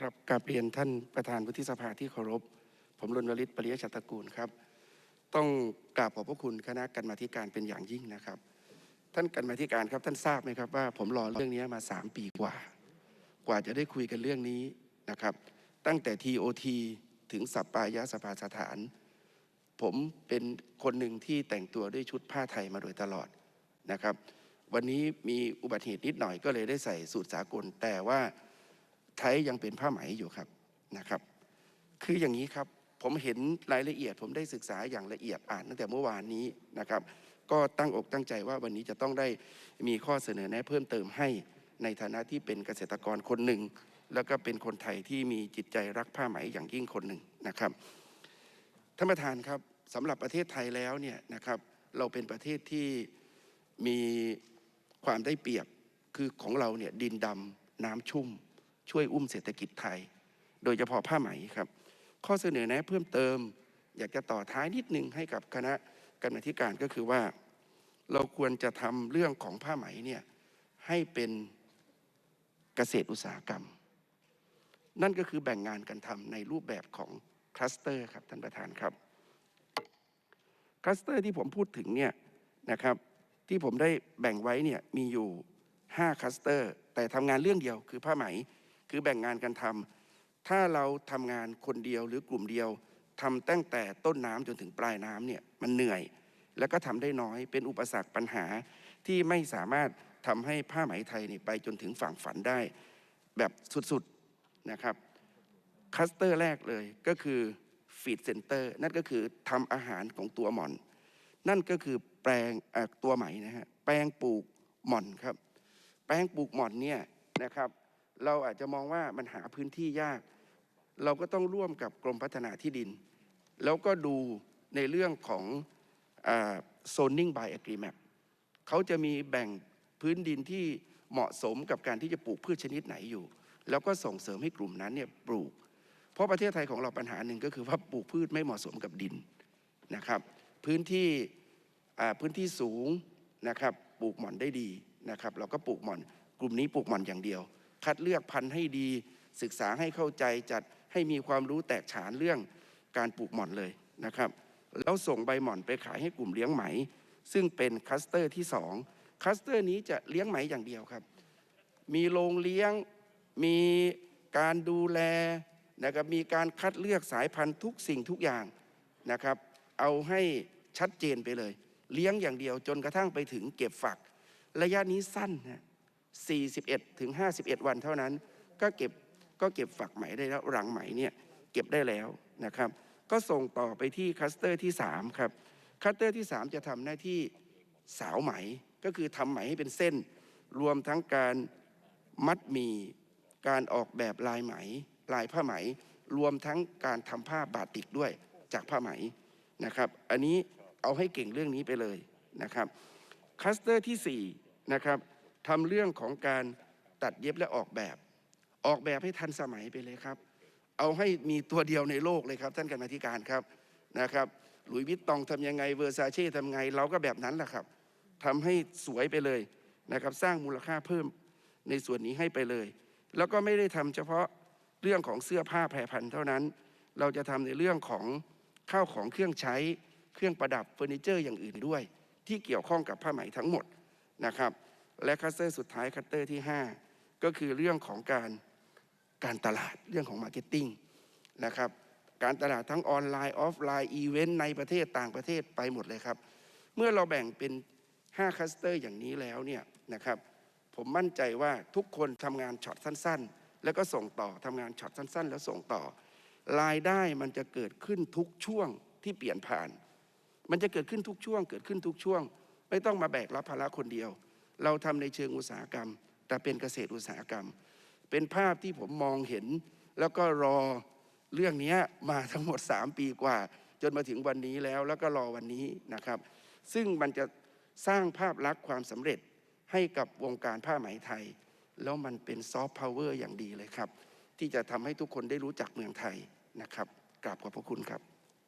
ครับกราบเรียนท่านประธานวุฒิสภาที่เคารพ ผมรณฤทธิ์ปริยชัตกูลครับ ต้องกราบขอบพระคุณคณะกรรมาธิการเป็นอย่างยิ่งนะครับ ท่านกรรมาธิการครับท่านทราบไหมครับว่า ผมรอเรื่องนี้มาสามปีกว่า กว่าจะได้คุยกันเรื่องนี้นะครับ ตั้งแต่ TOT ถึงสัปปายะสภาสถาน ผมเป็นคนหนึ่งที่แต่งตัวด้วยชุดผ้าไทยมาโดยตลอดนะครับ วันนี้มีอุบัติเหตุนิดหน่อยก็เลยได้ใส่สูทสากลแต่ว่า ไทยยังเป็นผ้าไหมอยู่ครับนะครับ คืออย่างนี้ครับผมเห็นรายละเอียด ผมได้ศึกษาอย่างละเอียดอ่านตั้งแต่เมื่อวานนี้นะครับ ก็ตั้งอกตั้งใจว่าวันนี้จะต้องได้มีข้อเสนอแนะเพิ่มเติมให้ในฐานะที่เป็นเกษตรกรคนหนึ่ง แล้วก็เป็นคนไทยที่มีจิตใจรักผ้าไหมอย่างยิ่งคนหนึ่งนะครับท่านประธานครับสำหรับประเทศไทยแล้วเนี่ยนะครับเราเป็นประเทศที่มีความได้เปรียบคือของเราเนี่ยดินดำน้ำชุ่ม ช่วยอุ้มเศรษฐกิจไทย โดยเฉพาะผ้าไหมครับ ข้อเสนอแนะเพิ่มเติม อยากจะต่อท้ายนิดนึงให้กับคณะกรรมาธิการก็คือว่า เราควรจะทำเรื่องของผ้าไหมเนี่ยให้เป็นเกษตรอุตสาหกรรม นั่นก็คือแบ่งงานกันทำในรูปแบบของคลัสเตอร์ครับท่านประธานครับคลัสเตอร์ที่ผมพูดถึงเนี่ยนะครับที่ผมได้แบ่งไว้เนี่ยมีอยู่ 5คลัสเตอร์ แต่ทำงานเรื่องเดียวคือผ้าไหม คือแบ่งงานกันทำถ้าเราทำงานคนเดียวหรือกลุ่มเดียวทำตั้งแต่ต้นน้ำจนถึงปลายน้ำเนี่ยมันเหนื่อย แล้วก็ทำได้น้อยเป็นอุปสรรคปัญหาที่ไม่สามารถทำให้ผ้าไหมไทยนี่ไปจนถึงฝั่งฝันได้ แบบสุดๆนะครับคัสเตอร์แรกเลยก็คือฟีดเซนเตอร์นั่นก็คือทำอาหารของตัวหม่อน นั่นก็คือแปลงตัวไหมนะฮะแปลงปลูกหม่อนครับ แปลงปลูกหม่อนเนี่ยนะครับ เราอาจจะมองว่ามันหาพื้นที่ยาก เราก็ต้องร่วมกับกรมพัฒนาที่ดิน แล้วก็ดูในเรื่องของโซนนิ่ง by agreement เขาจะมีแบ่งพื้นดินที่เหมาะสมกับการที่จะปลูกพืชชนิดไหนอยู่ แล้วก็ส่งเสริมให้กลุ่มนั้นเนี่ยปลูก เพราะประเทศไทยของเราปัญหาหนึ่งก็คือว่าปลูกพืชไม่เหมาะสมกับดินนะครับพื้นที่พื้นที่สูงนะครับปลูกหม่อนได้ดีนะครับ เราก็ปลูกหม่อน กลุ่มนี้ปลูกหม่อนอย่างเดียว คัดเลือกพันธุ์ให้ดี ศึกษาให้เข้าใจจัดให้มีความรู้แตกฉานเรื่องการปลูกหม่อนเลยนะครับ แล้วส่งใบหม่อนไปขายให้กลุ่มเลี้ยงไหม ซึ่งเป็นคัสเตอร์ที่ 2 คัสเตอร์นี้จะเลี้ยงไหมอย่างเดียวครับ มีโรงเลี้ยงมีการดูแลนะครับมีการคัดเลือกสายพันธุ์ทุกสิ่งทุกอย่างนะครับ เอาให้ชัดเจนไปเลย เลี้ยงอย่างเดียวจนกระทั่งไปถึงเก็บฝัก ระยะนี้สั้นนะ 41 ถึง 51 วันเท่านั้น ก็เก็บก็เก็บฝักไหมได้แล้วรังไหมเนี่ยเก็บได้แล้วนะครับ ก็ส่งต่อไปที่คัสเตอร์ที่ 3 ครับ คัสเตอร์ที่ 3 จะทำหน้าที่สาวไหมก็คือทำไหมให้เป็นเส้น รวมทั้งการมัดมีการออกแบบลายไหม ลายผ้าไหม รวมทั้งการทำผ้าบาติกด้วยจากผ้าไหมนะครับ อันนี้เอาให้เก่งเรื่องนี้ไปเลยนะครับ คัสเตอร์ที่4นะครับ ทำเรื่องของการตัดเย็บและออกแบบ ออกแบบให้ทันสมัยไปเลยครับ เอาให้มีตัวเดียวในโลกเลยครับ ท่านกรรมธิการครับนะครับหลุยส์วิตตองทำยังไงเวอร์ซาเช่ทำไง เราก็แบบนั้นแหละครับทำให้สวยไปเลยนะครับ สร้างมูลค่าเพิ่มในส่วนนี้ให้ไปเลย แล้วก็ไม่ได้ทำเฉพาะเรื่องของเสื้อผ้าแพรพันธ์เท่านั้น เราจะทำในเรื่องของข้าวของเครื่องใช้เครื่องประดับเฟอร์นิเจอร์อย่างอื่นด้วย ที่เกี่ยวข้องกับผ้าไหมทั้งหมดนะครับ และคัสเตอร์สุดท้ายคัสเตอร์ที่ 5 ก็คือเรื่องของการการตลาดเรื่องของมาร์เก็ตติ้งนะครับการตลาดทั้งออนไลน์ ออฟไลน์ อีเวนต์ในประเทศต่างประเทศไปหมดเลยครับ เมื่อเราแบ่งเป็น5คัสเตอร์อย่างนี้แล้วเนี่ยนะครับผมมั่นใจว่าทุกคนทำงานช็อตสั้น ๆ แล้วก็ส่งต่อทำงานช็อตสั้น ๆ แล้วส่งต่อ รายได้มันจะเกิดขึ้นทุกช่วงที่เปลี่ยนผ่าน มันจะเกิดขึ้นทุกช่วง เกิดขึ้นทุกช่วง ไม่ต้องมาแบกรับภาระคนเดียว เราทำในเชิงอุตสาหกรรม แต่เป็นเกษตรอุตสาหกรรม เป็นภาพที่ผมมองเห็น แล้วก็รอเรื่องนี้มาทั้งหมด 3 ปีกว่า จนมาถึงวันนี้แล้วแล้วก็รอวันนี้นะครับ ซึ่งมันจะสร้างภาพลักษณ์ความสำเร็จให้กับวงการผ้าไหมไทย แล้วมันเป็นซอฟต์พาวเวอร์อย่างดีเลยครับ ที่จะทำให้ทุกคนได้รู้จักเมืองไทยนะครับกราบขอบพระคุณครับ